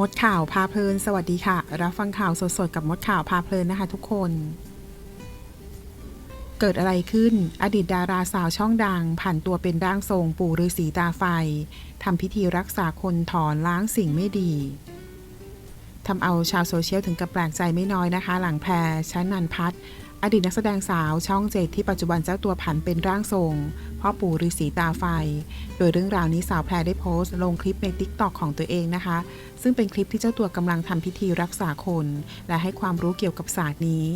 มดข่าวพาเพลิน สวัสดีค่ะ รับฟังข่าวสดๆ กับมดข่าวพาเพลินนะคะทุกคน เกิดอะไรขึ้น อดีตดาราสาวช่องดังผ่านตัวเป็นร่างทรงปู่ฤาษีตาไฟทำพิธีรักษาคนถอนล้างสิ่งไม่ดีทำเอาชาวโซเชียลถึงกับแปลกใจไม่น้อยนะคะ หลังแพรชั้นนันพัฒ อดีตนักแสดงสาวช่องเจ็ดที่ปัจจุบันเจ้าตัวผันเป็นร่างทรง พ่อปู่ฤาษีตาไฟ โดยเรื่องราวนี้สาวแพรได้โพสต์ ลงคลิปใน t ิ k t o k ของตัวเองนะคะ ซึ่งเป็นคลิปที่เจ้าตัวกำลังทำพิธีรักษาคน และให้ความรู้เกี่ยวกับศาสตร์นี้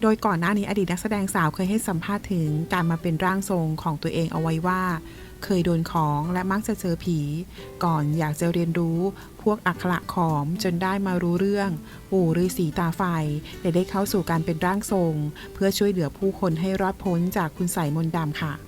โดยก่อนหน้านี้อดีตนักแสดงสาวเคยให้สัมภาษณ์ถึงการมาเป็นร่างทรงของตัวเองเอาไว้ว่า เคยโดนของและมักจะเจอผี ก่อนอยากจะเรียนรู้พวกอักขระขอมจนได้มารู้เรื่องปู่ฤาษีตาไฟและได้เข้าสู่การเป็นร่างทรง เพื่อช่วยเหลือผู้คนให้รอดพ้นจากคุณใสมนต์ดำค่ะ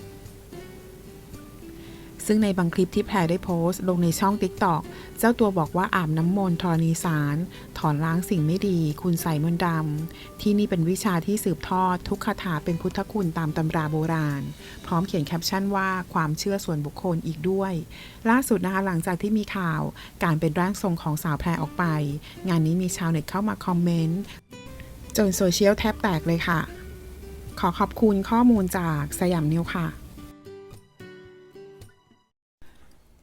ซึ่งในบางคลิปที่แพรได้โพสต์ลงในช่อง TikTok เจ้าตัวบอกว่าอาบน้ำมนต์ธรณีสาร ถอนล้างสิ่งไม่ดี คุณใสยมนต์ดำ ที่นี่เป็นวิชาที่สืบทอด ทุกคาถาเป็นพุทธคุณตามตำราโบราณ พร้อมเขียนแคปชั่นว่าความเชื่อส่วนบุคคลอีกด้วย ล่าสุดนะคะหลังจากที่มีข่าว การเป็นร่างทรงของสาวแพรออกไป งานนี้มีชาวเน็ตเข้ามาคอมเมนต์จนโซเชียลแทบแตกเลยค่ะ ขอขอบคุณข้อมูลจากสยามนิวค่ะ